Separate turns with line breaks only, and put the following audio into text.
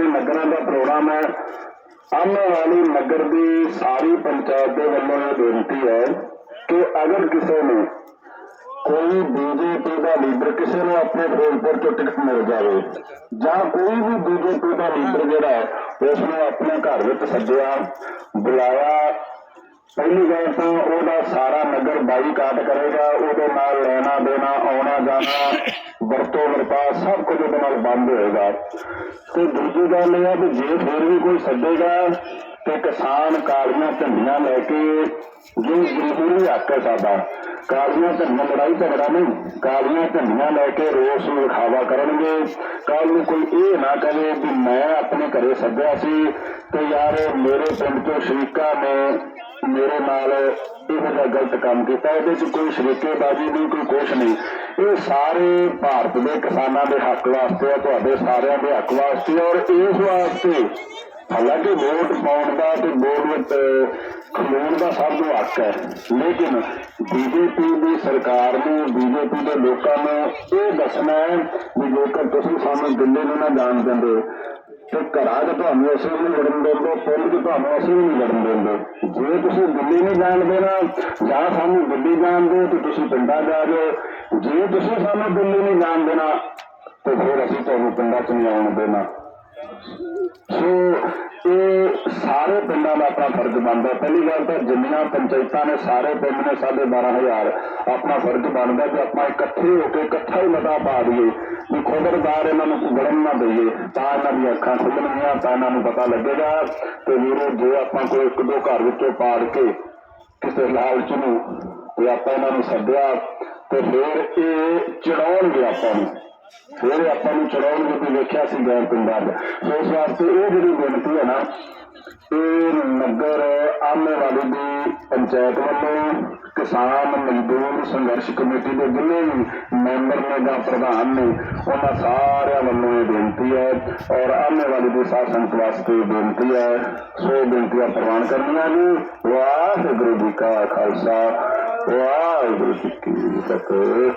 ਆਪਣੇ ਨਗਰਾਂ ਦਾ ਪ੍ਰੋਗਰਾਮ ਹੈ। ਆਮੇ ਵਾਲੀ ਨਗਰ ਦੀ ਸਾਰੀ ਪੰਚਾਇਤ ਦੇ ਵੱਲੋਂ ਇਹ ਬੇਨਤੀ ਹੈ ਕਿ ਅਗਰ ਕਿਸੇ ਨੂੰ ਕੋਈ ਬੀਜੇਪੀ ਦਾ ਲੀਡਰ ਕਿਸੇ ਨੂੰ ਆਪਣੇ ਫਿਰੋਜ਼ਪੁਰ ਤੋਂ ਟਿਕਟ ਮਿਲ ਜਾਵੇ ਜਾਂ ਕੋਈ ਵੀ ਬੀਜੇਪੀ ਦਾ ਲੀਡਰ ਜਿਹੜਾ ਹੈ ਉਸ ਨੂੰ ਆਪਣੇ ਘਰ ਵਿੱਚ ਸੱਦਿਆ, ਬੁਲਾਇਆ ਪਹਿਲੀ ਗੱਲ ਤਾਂ ਉਹਦਾ ਸਾਰਾ ਨਗਰ ਬਾਈਕਾਟ ਕਰੇਗਾ, ਉਹਦੇ ਨਾਲ ਲੈਣਾ ਦੇਣਾ, ਆਉਣਾ ਜਾਣਾ, ਵਰਤੋਂ ਵਰਪਾ ਸਭ ਕੁਝ ਉਹਦੇ ਨਾਲ ਬੰਦ ਹੋਏਗਾ। ਤੇ ਦੂਜੀ ਗੱਲ ਇਹ ਹੈ ਕਿ ਜੇ ਫਿਰ ਵੀ ਕੋਈ ਸੱਦੇਗਾ ਤੇ ਕਿਸਾਨ ਕਾਲੀਆਂ ਝੰਡੀਆਂ ਲੈ ਕੇ, ਜੋ ਜ਼ਰੂਰੀ ਹੱਕ ਹੈ ਸਾਡਾ, ਕਾਲੀਆਂ ਝੰਡੀਆਂ ਲੜਾਈ ਝਗੜਾ ਨਹੀਂ, ਕਾਲੀਆਂ ਝੰਡੀਆਂ ਲੈ ਕੇ ਰੋਸ ਵਿਖਾਵਾ ਕਰਨਗੇ। ਕੱਲ ਨੂੰ ਕੋਈ ਇਹ ਨਾ ਕਹੇ ਕਿ ਮੈਂ ਆਪਣੇ ਘਰੇ ਸੱਦਿਆ ਸੀ ਤੇ ਯਾਰ ਮੇਰੇ ਪਿੰਡ ਤੋਂ ਸ਼ਰੀਕਾ ਨੇ ਮੇਰੇ ਨਾਲ ਇਹੋ ਜਿਹਾ ਗਲਤ ਕੰਮ ਕੀਤਾ, ਇਹਦੇ 'ਚ ਕੋਈ ਸ਼ਰੀਕੇਬਾਜ਼ੀ ਨਹੀਂ, ਕੋਈ ਕੁਛ ਨਹੀਂ। ਇਹ ਸਾਰੇ ਭਾਰਤ ਦੇ ਕਿਸਾਨਾਂ ਦੇ ਹੱਕ ਵਾਸਤੇ ਆ, ਤੁਹਾਡੇ ਸਾਰਿਆਂ ਦੇ ਹੱਕ ਵਾਸਤੇ ਔਰ ਇਸ ਵਾਸਤੇ ਹਾਲਾਂਕਿ ਵੋਟ ਪਾਉਣ ਦਾ ਤੇ ਵੋਟ ਵਿੱਚ ਖਲੋਣ ਦਾ ਸਭ ਨੂੰ ਹੱਕ ਹੈ। ਲੇਕਿਨ ਬੀਜੇਪੀ ਦੀ ਸਰਕਾਰ ਨੂੰ, ਬੀਜੇਪੀ ਦੇ ਲੋਕਾਂ ਨੂੰ ਇਹ ਦੱਸਣਾ ਹੈ ਵੀ ਜੇਕਰ ਤੁਸੀਂ ਸਾਨੂੰ ਦਿੱਲੀ ਨੂੰ ਨਾ ਜਾਣ ਦਿੰਦੇ। ਤੇ ਘਰਾਂ 'ਚ ਤੁਹਾਨੂੰ ਅਸੀਂ ਵੀ ਨਹੀਂ ਲੜਨ ਦਿੰਦੇ, ਪਿੰਡ 'ਚ ਤੁਹਾਨੂੰ ਅਸੀਂ ਨਹੀਂ ਲੜਨ ਦਿੰਦੇ। ਜੇ ਤੁਸੀਂ ਦਿੱਲੀ ਨਹੀਂ ਜਾਣ ਦੇਣਾ, ਜਾਂ ਸਾਨੂੰ ਦਿੱਲੀ ਜਾਣ ਦਿਓ ਤੇ ਤੁਸੀਂ ਪਿੰਡਾਂ ਜਾ ਜਾਓ ਜੇ ਤੁਸੀਂ ਸਾਨੂੰ ਦਿੱਲੀ ਨਹੀਂ ਜਾਣ ਦੇਣਾ, ਤੇ ਫਿਰ ਅਸੀਂ ਤੁਹਾਨੂੰ ਪਿੰਡਾਂ 'ਚ ਨਹੀਂ ਆਉਣ ਦੇਣਾ। ਸੋ ਸਾਰੇ ਪਿੰਡਾਂ ਦਾ ਆਪਣਾ ਫਰਜ਼ ਬਣਦਾ। ਪਹਿਲੀ ਗੱਲ ਤਾਂ ਜਿੰਨੀਆਂ ਪੰਚਾਇਤਾਂ ਨੇ, ਸਾਰੇ ਪਿੰਡ ਨੇ ਸਾਡੇ 12000 ਆਪਣਾ ਫਰਜ਼ ਬਣਦਾ ਕਿ ਆਪਾਂ ਇਕੱਠੇ ਹੋ ਕੇ ਇਕੱਠਾ ਹੀ ਮਤਾ ਪਾ ਦਈਏ। ਵੀ ਖਬਰਦਾਰ ਇਹਨਾਂ ਨੂੰ ਵੜਨ ਨਾ ਦਈਏ, ਤਾਂ ਇਹਨਾਂ ਦੀਆਂ ਅੱਖਾਂ ਖੁੱਲਣਗੀਆਂ, ਤਾਂ ਇਹਨਾਂ ਨੂੰ ਪਤਾ ਲੱਗੇਗਾ। ਤੇ ਵੀਰੋ, ਜੇ ਆਪਾਂ ਕੋਈ ਇੱਕ ਦੋ ਘਰ ਵਿੱਚੋਂ ਪਾੜ ਕੇ ਕਿਸੇ ਲਾਲਚ ਨੂੰ ਤੇ ਆਪਾਂ ਇਹਨਾਂ ਨੂੰ ਸੱਦਿਆ, ਤੇ ਫਿਰ ਇਹ ਚੜਾਉਣਗੇ ਆਪਾਂ ਨੂੰ। ਫਿਰ ਆਪਾਂ ਨੂੰ ਚੜਾਉਣਗੇ ਵੀ ਵੇਖਿਆ ਸੀ ਗੈਰ ਪਿੰਡਾਂ ਦਾ ਸੋ ਇਸ ਵਾਸਤੇ ਇਹ ਜਿਹੜੀ ਬੇਨਤੀ ਹੈ ਨਾ ਇਹ ਨਗਰ ਆਮੇਵਾਲੀ ਦੀ ਪੰਚਾਇਤ ਵੱਲੋਂ ਕਿਸਾਨ ਮਜ਼ਦੂਰ ਸੰਘਰਸ਼ ਕਮੇਟੀ ਦੇ ਜਿੰਨੇ ਵੀ ਮੈਂਬਰ ਨੇ ਜਾਂ ਪ੍ਰਧਾਨ ਨੇ, ਉਹਨਾਂ ਸਾਰਿਆਂ ਵੱਲੋਂ ਇਹ ਬੇਨਤੀ ਹੈ ਔਰ ਆਮੇਵਾਲੀ ਦੇ ਦੀ ਸਾਧ ਸੰਗਤ ਵਾਸਤੇ ਇਹ ਬੇਨਤੀ ਹੈ। ਸੋ ਇਹ ਬੇਨਤੀਆਂ ਪ੍ਰਵਾਨ ਕਰਨੀਆਂ ਜੀ। ਵਾਹਿਗੁਰੂ ਜੀ ਕਾ ਖਾਲਸਾ। ਵਾਹਿਗੁਰੂ ਜੀ ਕੀ ਫਤਿਹ।